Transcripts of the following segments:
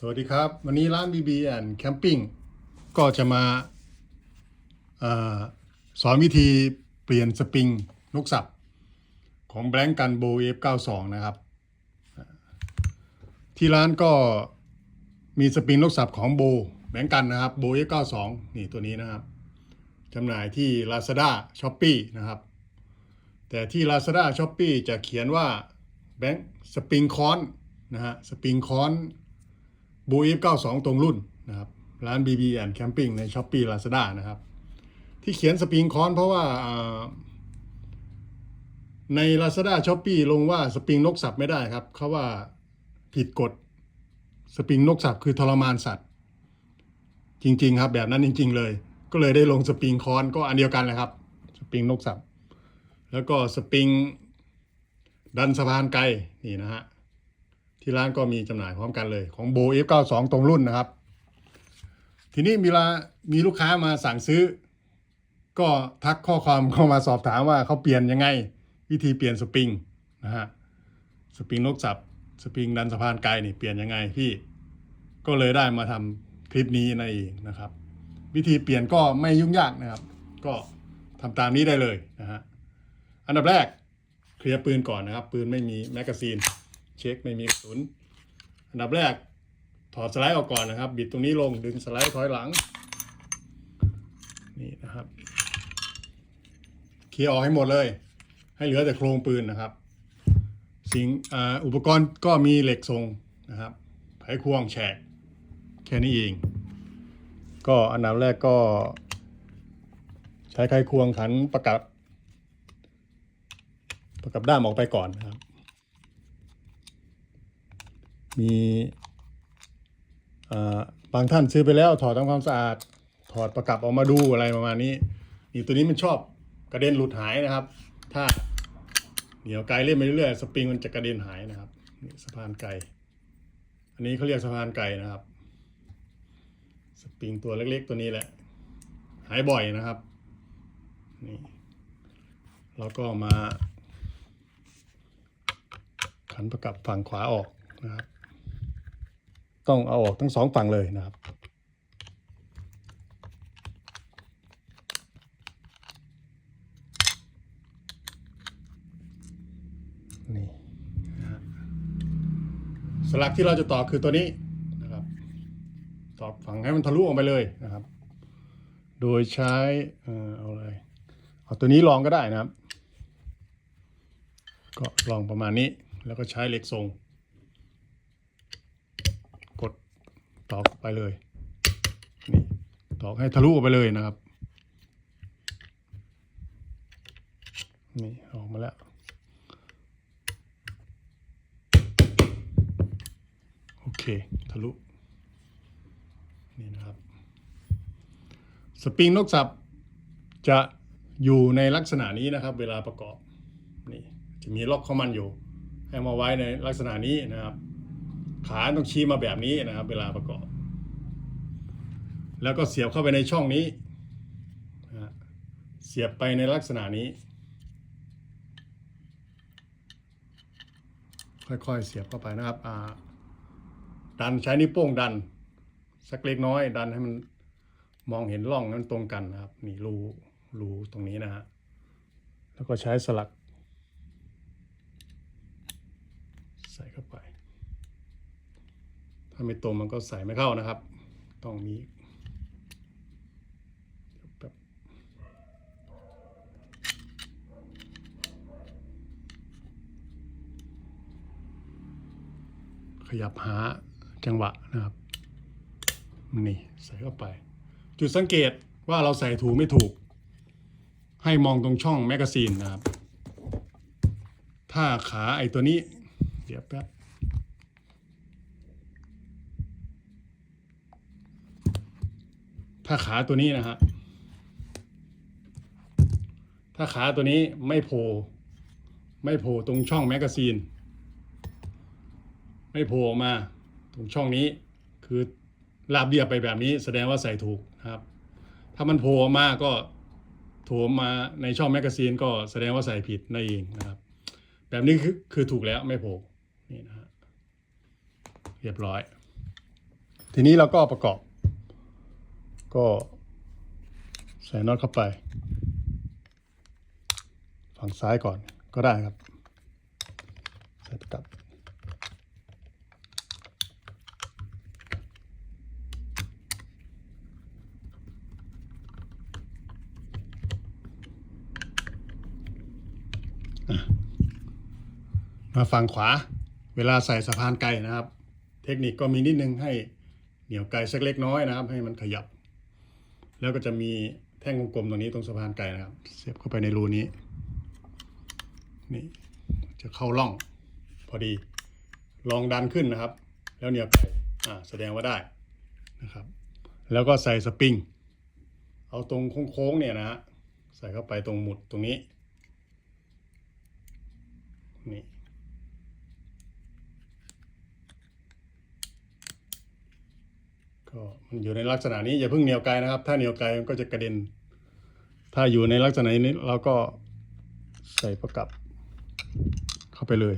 สวัสดีครับ วันนี้ร้าน BB and Camping ก็จะมาอาสอนวิธีเปลี่ยนสปริงนกสับ ของแบงกันโบ F92 นะครับ ที่ร้านก็มีสปริงนกสับของโบแบงกันนะครับโบ F92 นี่ตัวนี้นะครับจำหน่ายที่ Lazada s h o p e e นะครับ แต่ที่ Lazada s h o p e e จะเขียนว่าแบงสปริงคอนนะฮะสปริงคอน บูอีฟ92 ตรงรุ่นนะครับ ร้าน BB and Camping ใน s h อ p e e Lazada นะครับ ที่เขียนสปริงคอนเพราะว่าอ่าใน Lazada s h o p e e ลงว่าสปริงนกสับไม่ได้ครับ เขาว่าผิดกฎสปริงนกสับคือทรมานสัตว์ จริง ๆ ครับ แบบนั้นจริง ๆ เลย ก็เลยได้ลงสปริงคอนก็อันเดียวกันเลยครับ สปริงนกสับ แล้วก็สปริงดันสะพานไกลนี่นะฮะ ที่ร้านก็มีจำหน่ายพร้อมกันเลย ของโบ F92 ตรงรุ่นนะครับ ทีนี้มีเวลามีลูกค้ามาสั่งซื้อ ก็ทักข้อความเข้ามาสอบถามว่าเขาเปลี่ยนยังไง วิธีเปลี่ยนสปริงนะฮะสปริงนกสับสปริงดันสะพานไกลนี่เปลี่ยนยังไงพี่ก็เลยได้มาทำคลิปนี้นั่นเองนะครับ วิธีเปลี่ยนก็ไม่ยุ่งยากนะครับ ก็ทำตามนี้ได้เลยนะฮะอันดับแรกเคลียร์ปืนก่อนนะครับ ปืนไม่มีแมกกาซีน เช็คไม่มีกระสุน อันดับแรกถอดสไลด์ออกก่อนนะครับ บิดตรงนี้ลงดึงสไลด์ถอยหลัง นี่นะครับเคลียร์ออกให้หมดเลย ให้เหลือแต่โครงปืนนะครับ สิ่งออุปกรณ์ก็มีเหล็กทรงนะครับไขควงแฉกแค่นี้เอง ก็อันดับแรกก็ ใช้ไขควงขันประกับ ประกับด้ามออกไปก่อนนะครับ มีบางท่านซื้อไปแล้วถอดทำความสะอาด ถอดประกับออกมาดูอะไรประมาณนี้นี่ตัวนี้มันชอบกระเด็นหลุดหายนะครับ ถ้าเหนียวไกลเล่นไปเรื่อยๆสปริงมันจะกระเด็นหายนะครับนี่สะพานไก่ อันนี้เขาเรียกสะพานไก่นะครับ สปริงตัวเล็กๆตัวนี้แหละ หายบ่อยนะครับนี่แล้วก็มาขันประกับฝั่งขวาออกนะครับ ต้องเอาออกทั้งสองฝั่งเลยนะครับ นี่สลักที่เราจะต่อคือตัวนี้นะครับ ต่อฝั่งให้มันทะลุออกไปเลยนะครับ โดยใช้เอ่อเอาอะไรเอาตัวนี้ลองก็ได้นะครับ ก็ลองประมาณนี้แล้วก็ใช้เหล็กทรง กด ตอกไปเลยนี่ตอกให้ทะลุออกไปเลยนะครับนี่ออกมาแล้วโอเคทะลุนี่นะครับสปริงนกสับจะอยู่ในลักษณะนี้นะครับ เวลาประกอบนี่จะมีล็อกข้อมันอยู่ ให้มาไว้ในลักษณะนี้นะครับ ขาต้องชี้มาแบบนี้นะครับ เวลาประกอบ แล้วก็เสียบเข้าไปในช่องนี้ เสียบไปในลักษณะนี้ ค่อยๆ เสียบเข้าไปนะครับดันใช้นิ้วโป้งดัน สักเล็กน้อย ดันให้มันมองเห็นร่องนั้นตรงกันนะครับ นี่รูรูตรงนี้นะฮะแล้วก็ใช้สลัก ใส่เข้าไป ถ้าไม่ตรงมันก็ใส่ไม่เข้านะครับ ต้องมีขยับหาจังหวะนะครับนี่ใส่เข้าไป จุดสังเกตว่าเราใส่ถูกไม่ถูก ให้มองตรงช่องแมกกาซีนนะครับ ถ้าขาไอตัวนี้ เดี๋ยวแป๊บ ถ้าขาตัวนี้นะฮะถ้าขาตัวนี้ไม่โผล่ไม่โผล่ตรงช่องแมกกาซีน ไม่โผล่ออกมาตรงช่องนี้คือราบเรียบไปแบบนี้ แสดงว่าใส่ถูกครับ ถ้ามันโผล่ออกมาก็โถมมาในช่องแมกกาซีนก็แสดงว่าใส่ผิดนั่นเองนะครับ แบบนี้คือคือถูกแล้วไม่โผล่นี่นะฮะเรียบร้อย ทีนี้เราก็ประกอบ ก็ใส่น็อตเข้าไป ฝั่งซ้ายก่อนก็ได้ครับ ใส่ตะกับมาฝั่งขวาเวลาใส่สะพานไกลนะครับ เทคนิคก็มีนิดนึงให้เหนี่ยวไกลสักเล็กน้อยนะครับ ให้มันขยับ แล้วก็จะมีแท่งกลมๆตรงนี้ตรงสะพานไกลนะครับ เสียบเข้าไปในรูนี้ นี่จะเข้าร่อง พอดี ลองดันขึ้นนะครับ แล้วเหนียวไกลอ่าแสดงว่าได้นะครับ แล้วก็ใส่สปริง เอาตรงโค้งๆเนี่ยนะฮะใส่เข้าไปตรงหมุดตรงนี้นี่ ก็มันอยู่ในลักษณะนี้อย่าเพิ่งเหนียวไกลนะครับ ถ้าเหนียวไกลมันก็จะกระเด็น ถ้าอยู่ในลักษณะนี้เราก็ใส่ประกับเข้าไปเลย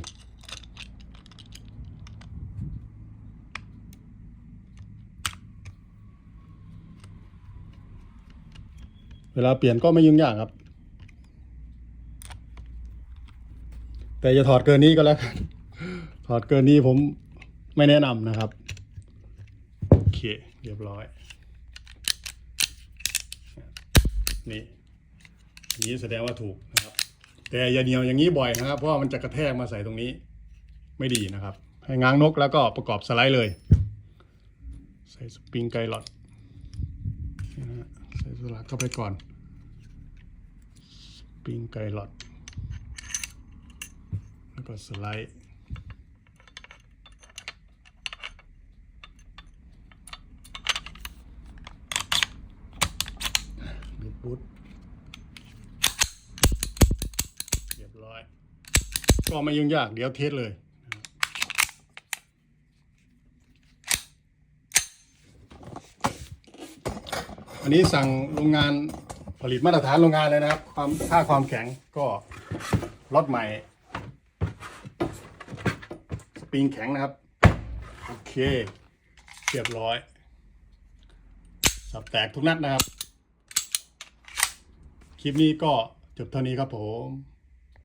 เวลาเปลี่ยนก็ไม่ยุ่งยากครับ แต่อย่าถอดเกินนี้ก็แล้วกัน ถอดเกินนี้ผมไม่แนะนำนะครับ โอเค เรียบร้อย นี่อันนี้แสดงว่าถูกนะครับ แต่อย่าเหนียวอย่างนี้บ่อยนะครับ เพราะมันจะกระแทกมาใส่ตรงนี้ ไม่ดีนะครับ ให้ง้างนกแล้วก็ประกอบสไลด์เลย ใส่สปริงไกลอดใส่สลักเข้าไปก่อนสปริงไกลอดแล้วก็สไลด์ บูทเรียบร้อย ก็ไม่ยุ่งยาก เดี๋ยวเทสเลยอันนี้สั่งโรงงานผลิตมาตรฐานโรงงานเลยนะครับ ความค่าความแข็งก็รถใหม่ สปริงแข็งนะครับ โอเคเรียบร้อย สับแตกทุกนัดนะครับ คลิปนี้ก็จบเท่านี้ครับผม